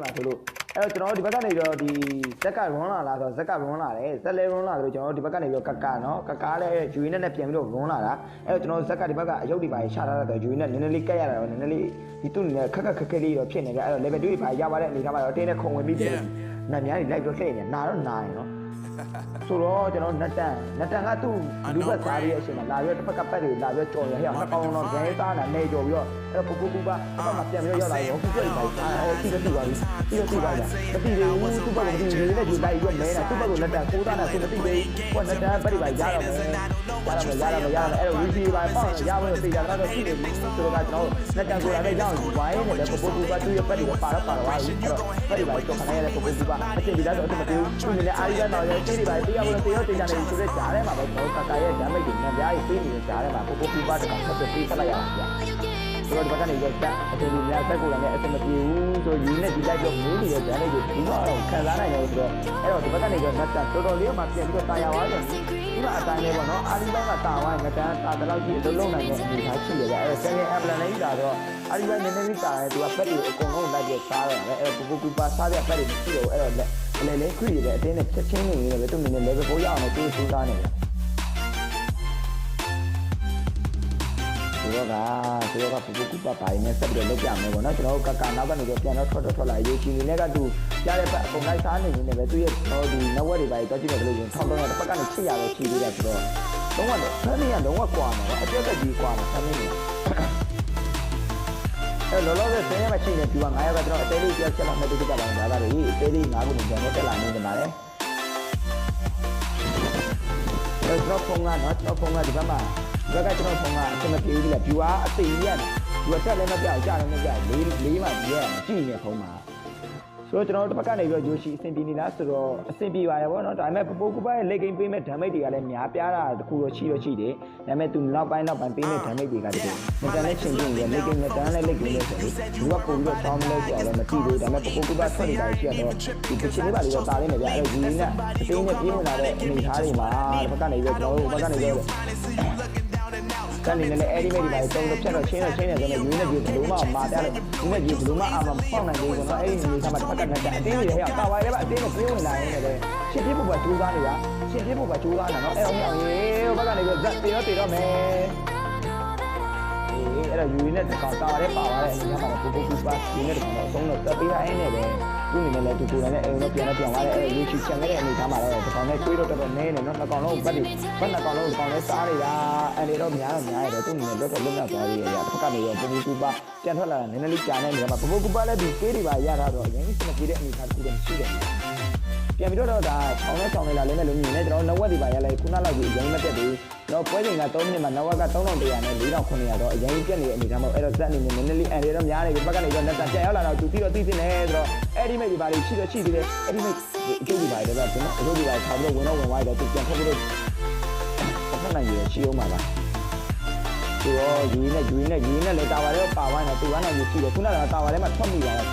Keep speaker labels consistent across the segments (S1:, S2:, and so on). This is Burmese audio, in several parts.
S1: မှာဆိုလို့အဲ့တော့ကျွန်တော်တို့ဒီဘက်ကနေပြီးတော့ဒီဇက်ကရွန်းလာလားဆိုတော့ဇက်ကရွန်းလာတယ်ဇက်လဲရွန်းလာတယ်ကျွန်တော်တို့ဒီဘက်ကနေပြီးတော့ကကနော်ကကလည်းယူရင်းနဲ့ပြန်ပြီးတော့ရွန်းလာတာအဲ့တော့ကျွန်တော်တို့ဇက်ကဒီဘက်ကအယုတ်ဒီပါရှာထားတာယူရင်းနဲ့နည်းနည်းလေးကက်ရတာတော့နည်းနည်းလေးဒီသူ့နေခက်ခက်ခက်ခဲလေးတော့ဖြစ်နေကြအဲ့တော့ level 2ပါရပါတဲ့အနေထားမှာတော့တင်းနဲ့ခုံဝင်ပြီးပြန်နတ်များကြီးလိုက်တော့လှည့်နေနာတော့နာရင်နော် ဆိုတော့ကျွန်တော်နတ်တန်နတ်တန်ကသူ့လူဘက်သားရဲ့အရှင်မှာလာပြီးတော့တစ်ဖက်ကပတ်တွေလာပြီးတော့ကြော်ရဟဲ့နှစ်ကောင်တော့ဂဲသားလာနေကြော်ပြီးတော့အဲ့တော့ပူပူပူပါအမှပြန်ပြီးတော့ရောက်လာရောခုပြိတ်ပါအဲ့ဒီတိတိပါပြီတိတိပါလားမတိသေးဘူးသူ့ဘက်ကမတိသေးနဲ့ဒီလိုက်ရောမဲတာသူ့ဘက်ကလက်တန်ကိုးသားနဲ့သူမတိသေးဘူးကွနတ်တန်ပတ်တွေပါရတော့မယ်ရတော့မယ်ရတော့မယ်ရတော့မယ်အဲ့တော့ wifi ပါပေါ့ရပါလို့သိကြတော့ရှိနေပြီဆိုတော့ကျွန်တော်လက်တန်ကိုလာတဲ့ကြောင်းဝိုင်းနဲ့လည်းပူပူပူပါသူ့ရဲ့ပတ်တွေပါတော့ပါတော့ပါပြီအဲ့တော့ပတ်တွေပါတော့ခဏရတဲ့ပူပူပူပါအစ်ပြီးတော့အစ်မတူသူ့နေအားရတော့ရောတိတွေပါတရားဝင်တရားတေးကြနေဆိုတဲ့ကြားထဲမှာပဲကျွန်တော်ကကာရဲ့ဓာတ်မိတ်တွေနဲ့ကြားရေးပေးနေတဲ့ကြားထဲမှာပူပူပူပါတကောင်ဆက်ပြီးပေးဆက်လိုက်ရအောင်ဗျာဆိုတော့ဒီဘက်ကနေရတက်အတူတူများဆက်ကိုလည်းအစမပြေဘူးဆိုယူနဲ့ဒီလိုက်တော့မူးနေတဲ့ဓာတ်မိတ်တွေဘူးတော့ခံစားနိုင်တယ်ဆိုတော့အဲ့တော့ဒီဘက်ကနေရနတ်တာတော်တော်လေးမှပြန်ပြီးတော့တာယာသွားတယ်ဒီမှာအတိုင်းလေးပေါ့နော်အာဒီဘက်ကတာဝိုင်းငကန်းတာတလောက်ကြီးအလုံးလုံးနိုင်တဲ့အနေထားရှိရကြအဲ့တော့ဆယ်ကင်အပလန်လေးတာတော့ အာဒီဘက်နည်းနည်းလေးတာတယ်သူကပက်တွေအကုန်လုံးလိုက်ပြီးစားရတယ်အဲ့တော့ပူပူပူပါစားတဲ့ပက်တွေမရှိတော့အဲ့တော့လက်လေလေခွေရတဲ့အတင်းနဲ့ချက်ချင်းနေနေတယ်ပဲသူအနေနဲ့ level 4ရအောင်လို့သူစူးစမ်းနေတာဆိုတော့ကဆိုတော့ကပူပူကူပါပါနေဆက်ပြီးတော့လုပ်ပြမယ်ပေါ့နော်ကျွန်တော်တို့ကကနောက်ကနေတော့ပြန်တော့ထွက်တော့ထွက်လာရေးချီနေနဲ့ကသူကြားတဲ့ဘက်အကုန်လိုက်စားနေနေပဲသူရဲ့ဟိုဒီနဝက်တွေပါတော့ကြည့်မယ်လို့ရင်ထောက်တော့တစ်ဖက်ကနေချစ်ရတော့ချီသေးတယ်ဆိုတော့လုံးဝတော့ဆန်းနေရလုံးဝကွာမှာအပြက်ကကြီးကွာမှာဆန်းနေနေ အဲလောလောဆယ်ဆင်းရဲမှချိန်နေပြီးတော့9ရောက်ကကျွန်တော်အသေးလေးပြောချက်လာမယ်တူကြပါအောင်ဒါပါလေအသေးလေး9ခုနဲ့ကျွန်တော်တက်လာနေကြပါလေအဲကျွန်တော်ဖုန်းကနော်ကျွန်တော်ဖုန်းကဒီဘက်မှာဒီဘက်ကကျွန်တော်ဖုန်းကအစမပြေဘူးလေ view အသေးကြီးရတယ်ဒီကတက်လည်းမပြောက်ကြလည်းမပြောက်လေးလေးမှပြည့်ရကြည့်နေဖုန်းမှာ ဆိုတော့ကျွန်တော်တို့တစ်ဖက်ကနေပြီးတော့ဂျိုရှိအဆင်ပြေနေလားဆိုတော့အဆင်ပြေပါရပါတော့ဒါပေမဲ့ပပိုးကူပါရဲ့လက်ဂိမ်းပေးမဲ့ damage တွေကလည်းများပြားတာတခုတော့ရှိတော့ရှိတယ်ဒါပေမဲ့သူနောက်ပိုင်းနောက်ပိုင်းပေးမဲ့ damage တွေကတကယ်မတန်တဲ့ချင်းချင်းရဲ့လက်ဂိမ်းနဲ့တန်တဲ့လက်ဂိမ်းနဲ့ဆိုလို့ဒီကပုံပြီးတော့ဆောင်းလဲကြော်လည်းမကြည့်ဘူးဒါပေမဲ့ပပိုးကူပါထွက်နေတာရှိရတော့ဒီပချင်လေးပါလေးတော့တားလိမ့်မယ်ဗျအဲ့ဒါဒီနဲ့အတင်းနဲ့ပြေးဝင်လာတဲ့အနေအထားတွေမှာတစ်ဖက်ကနေပြီးတော့ကျွန်တော်တို့ဘက်ကနေပြီးတော့ ကနေလည်းအဲ့ဒီမဲ့ဒီပါတုံးတော့ဖြတ်တော့ချင်းတော့ချင်းနေဆိုတော့ယူနေကြီးဘလို့မှမာပြတယ်ယူနေကြီးဘလို့မှအာမပေါက်နိုင်သေးဘူးနော်အဲ့ဒီနေသားမှာတစ်ဖက်ကနဲ့အတင်းတွေဟဲ့တာဝါရဲပါအတင်းနဲ့ပြေးဝင်လာရင်လည်းရှစ်ပြေးဖို့ပဲကြိုးစားနေတာရှစ်ပြေးဖို့ပဲကြိုးစားနေတာနော်အဲ့အောင်အောင်ရေဘက်ကနေပြီးဇက်တေတော့တေတော့မယ်အေးအဲ့တော့ယူနေတဲ့ကောင်တာဝါရဲပါသွားတဲ့အနေနဲ့မှာပူပူပူပါယူနေတဲ့ကောင်တော့အဆုံးတော့တက်ပေးတိုင်းနဲ့ပဲ သူ့အနေနဲ့လည်းတူတူနဲ့အိမ်တော့ပြန်တော့ပြန်သွားတယ်အဲ့ယူချီချန်ခဲ့တဲ့အနေထားမှာတော့ဒီကောင်နဲ့တွေးတော့တော်တော်နည်းနေနော်နှစ်ကောင်လုံးပတ်ပြီးဘက်နှစ်ကောင်လုံးကောင်လဲစားနေတာအဲ့ဒီတော့များတော့များရတယ်သူ့အနေနဲ့တော့တော်လွတ်မြောက်သွားပြီရတစ်ခါကနေရောပူပူပူပါပြန်ထွက်လာတာနည်းနည်းလေးကြာနေနေမှာပူပူပူပါလည်းဒီပေးတွေပါရတာတော့အရင်ကစမပြေတဲ့အနေထားတစ်ခုတည်းရှိတယ် ပြန်ပြီးတော့ဒါဆောင်းနဲ့ဆောင်းနေလာလဲနဲ့လို့မြင်နေကျွန်တော်နဝက်ဒီပါရလဲခုနလောက်ကြီးအရင်မတက်သေးတော့ပွဲချိန်က3မိနစ်မှာနဝက်က3100နဲ့4900တော့အရင်ပြက်နေတဲ့အနေထားမှာအဲ့တော့ဇက်အနေနဲ့နည်းနည်းလေးအန်ရတော့များနေပြီဘက်ကနေတော့လက်တန်ပြန်ရောက်လာတော့သူပြီးတော့သိသိနေဆိုတော့အဲ့ဒီမိတ်ဒီပါလေးရှိတော့ရှိသေးတယ်အဲ့ဒီမိတ်အကျိုးဒီပါတော့ကျွန်တော်အကျိုးဒီပါထားပြီးတော့ဝင်တော့ဝင်သွားတော့သူပြန်ထွက်ပြီးတော့တစ်ဖက်နိုင်ရရှိအောင်ပါလားသူရောယူနေယူနေယူနေလေတာဝါလေးပါဝိုင်းတော့သူကနိုင်ယူရှိတယ်ခုနကတာဝါလေးမှာထွက်မိလာတော့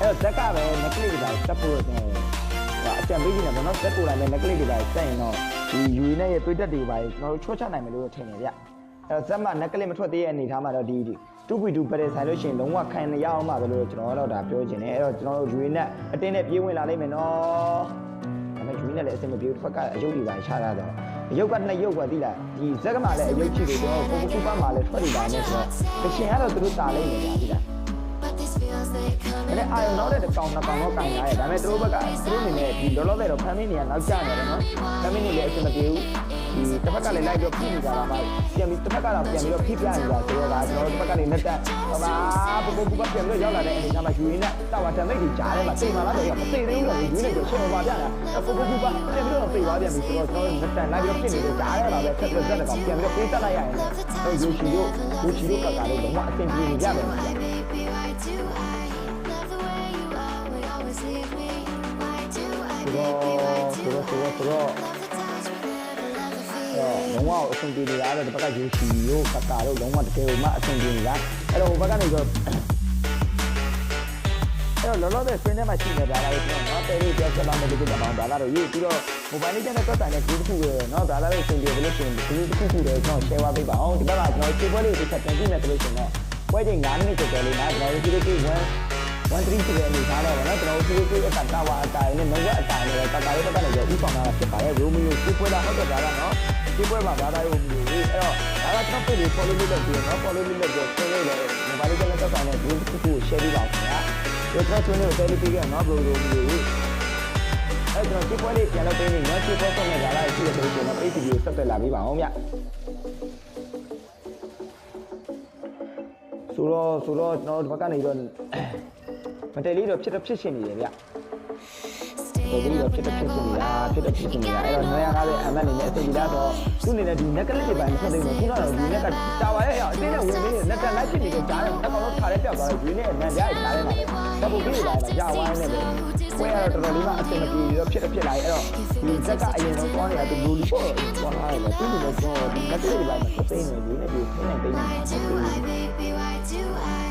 S1: အဲ့တော့ဇက်ကပဲနက်ကလေးတွေတက်ဖို့တော့အကြံပေးနေတာဗောနော်ဇက်ကိုလာလည်းနက်ကလေးတွေပဲစက်ရင်တော့ဒီယူနေရဲ့တွေးတက်တွေပါကျွန်တော်တို့ချွတ်ချနိုင်မယ်လို့ထင်တယ်ဗျအဲ့တော့ဇက်မှာနက်ကလေးမထွက်သေးတဲ့အနေထားမှာတော့ဒီ2.2ပရက်ဆိုင်လို့ရှိရင်လုံးဝခံရအောင်ပါပဲလို့ကျွန်တော်တို့ဒါပြောချင်တယ်အဲ့တော့ကျွန်တော်တို့ယူနေအတင်းနဲ့ပြေးဝင်လာလိမ့်မယ်နော်ဒါပေမဲ့ယူနေလည်းအစင်မပြေဘူးတစ်ဖက်ကအယုတ်တွေပါချတာတော့အယုတ်ကနှစ်ယုတ်ကသိလားဒီဇက်ကမှလည်းအယုတ်ချီတွေတော့ကိုကိုကူပါမှလည်းထွက်နေတာနဲ့ဆိုတော့တချင်ကတော့သူတို့တာလိမ့်မယ်ဗျာသိလား အဲ့အာရုံတော့တဲ့ကောင်နှစ်ကောင်တော့ကန်ရတယ်ဒါပေမဲ့သူတို့ဘက်ကသူတို့အနေနဲ့ဒီလောလောဆယ်တော့ဖမ်းမင်းနေရနောက်ကျနေတယ်နော်ဖမ်းမင်းနေလည်းအဆင်မပြေဘူးဒီတစ်ဖက်ကလည်းလိုက်ပြီးဖိနေကြတာမှပြန်ပြီးတစ်ဖက်ကတော့ပြန်ပြီးတော့ဖိပြနေတာဆိုတော့ဒါကျွန်တော်တို့တစ်ဖက်ကလည်းလက်တက်ဟောပါပပပပပြန်ပြီးတော့ရောက်လာတဲ့အနေအထားမှာယူရင်းနဲ့တာဝါတမိတ်ကြီးကြားထဲမှာတိမ်မာလာတော့မသိသေးဘူးတော့ယူရင်းနဲ့ရှင်းပါပြတာပပပပပြန်ပြီးတော့ပြေးသွားပြန်ပြီဆိုတော့ကျွန်တော်တို့လက်တက်လိုက်ပြီးတော့ဖိနေတဲ့ကြားထဲမှာပဲဆက်ပြီးတော့ဇက်ကောင်ပြန်ပြီးတော့ပြေးတက်လိုက်ရရင်တော့ယူချီတို့ယူချီတို့ကကလည်းလုံးဝအဆင်ပြေနေကြတယ် တော့ဆိုတော့ဆိုတော့လုံးဝအဆင်ပြေနေတာအဲ့ဒီဘက်ကယူချီတို့ကတာတို့လုံးဝတကယ်ကိုမှအဆင်ပြေနေတာအဲ့တော့ဟိုဘက်ကနေဆိုအဲ့တော့လောလောဆယ် screen ထဲမှာရှိနေတာဒါလည်းပြောနော်တယ်ရီပြောချက်လာမယ်ဒီကတောင်ဒါလည်းရေးပြီးတော့ mobile လေးနဲ့တက်တိုင်တဲ့ group တစ်ခုပဲနော်ဒါလည်းစင်ပြေဘယ်လိုစင်ပြေ group တစ်ခုခုလည်းကျွန်တော် share ပေးပါအောင်ဒီဘက်ကကျွန်တော် table လေးတစ်ချက်တင်ပြမယ်ဆိုလို့ရှိရင်တော့ပွဲချိန်9မိနစ်ကျော်ကျော်လေးမှာကျွန်တော်တို့ဒီလို one 130ဖြစ်တဲ့အနေထားတော့ဗောနော်ကျွန်တော်တို့ပြေးပြေးအကတာဝါအတာနဲ့မဝက်အတာနဲ့တတာလေးပတ်နဲ့ရောဥဆောင်လာတာဖြစ်ပါတယ်ရိုမီယိုကိုပွဲတာဟုတ်တယ်ဒါလားနော်ဒီပွဲမှာဒါသားရိုမီယိုလေးအဲ့တော့ဒါကကျွန်တော်ပြေး follow လုပ်လို့ပြောနော် follow လုပ်လို့ပြောဆွေးနွေးလေဒီဘာလေးကလည်းတက်ဆောင်တဲ့ဒီခုခု share ပေးပါဦးခင်ဗျာကျွန်တော်ဆွေးနွေးလို့ follow ပေးခဲ့နော် bro ရိုမီယိုလေးအဲ့တော့ဒီပွဲလေးပြန်လုပ်ပေးနေနော်ဒီပွဲဆုံးတဲ့ဒါလားရှိတဲ့ပုံစံနဲ့ ATP ကိုဆက်သွယ်လာပြီးပါအောင်ဗျာဆိုတော့ဆိုတော့ကျွန်တော်ဒီဘက်ကနေတော့ တယ်လေးတော့ဖြစ်တော့ဖြစ်ရှင်နေတယ်ဗျဒီ
S2: Staying
S1: လို
S2: up
S1: ဖြစ်
S2: when
S1: တဲ့
S2: I
S1: ဖြစ်
S2: go
S1: နေတာ
S2: out.
S1: ဖြစ်တဲ့ဖြစ်နေတာအဲ့တော့950အမတ်နေနဲ့အစိပ်လာတော့သူ့အနေနဲ့ဒီ necklace တွေပိုင်းဆက်သိနေခုနကတော့ဒီ necklace တာပါရဲ့အတင်းနဲ့ဝင်ပြီး necklace လိုက်ဖြစ်နေတဲ့ကြားတယ်အကောင်တော့ခါရဲပြောက်သွားတယ်ဒီနေ့အနံကြားရကြားရဲမှာပဲတပ်ဖို့ပြီးလာတာကြာဝိုင်းနေတယ်ဝဲရတော့တော်တော်လေးမှအဆင်မပြေတော့ဖြစ်တဲ့ဖြစ်လာရဲ့အဲ့တော့ဒီဇက်ကအရင်တော့သွားနေတာသူလူလူပေါ့သွားလာတယ်သူ့လူလည်းကျွန်တော်ဒီ necklace တွေပိုင်းဆက်သိနေဒီနေ့ဒီဖိနေသိနေ
S2: Why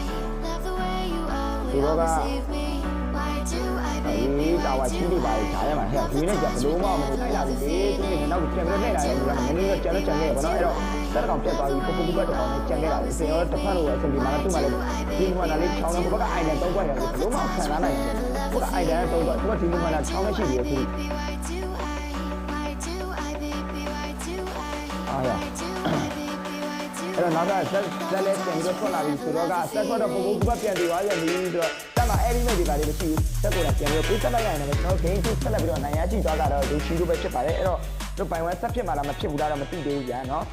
S2: you always always leave me? Why do I,
S1: ဒီ
S2: baby?
S1: တာဝါ
S2: Why
S1: ကြီး
S2: do
S1: တွေပါ
S2: I
S1: ဈာထဲမှာဟဲ့ဒီနေ့ကျဘလို့မှမဟုတ်လိုက်လာပြီလေသူနေနောက်ကျန်ပြီးနေတာလေဒီကမင်းတို့ကျန်တော့ကျန်ခဲ့ပါတော့အဲ့တော့တက်ကောင်ပြတ်သွားပြီပပပကတော့နဲ့ကျန်ခဲ့တာလေစင်ရောတစ်ဖက်လိုအဆင်ပြေမှာသူ့မှာလေဒီမှာလည်းချောင်းတော့ဘက်ကအိုင်တန်တော့ကွက်ရတယ်ဘလို့မှခံစားနိုင်တယ်ဘက်ကအိုင်တန်တော့တော့သူကဒီမှာလည်းချောင်းမရှိဘူးအခု
S2: Why do
S1: အဲ့တော့နောက်ကဆက်ဆက်လဲပြန်ပြီးတော့ထွက်လာပြီဆိုတော့ကဆက်ထွက်တော့ပုံပုံကပြန်ပြီးသွားပြန်ပြီးဆိုတော့တက်မှာအဲ့ဒီမဲ့ဒီကလေးမရှိဘူးတက်ကိုလည်းပြန်ပြီးပေးဆက်လိုက်ရရင်လည်းကျွန်တော် game 2ဆက်လက်ပြီးတော့နိုင်ရရှိသွားတာတော့ဒီချီလိုပဲဖြစ်ပါတယ်အဲ့တော့တို့ပိုင်ဝမ်ဆက်ဖြစ်မှာလားမဖြစ်ဘူးလားတော့မသိသေးဘူးကြာနော်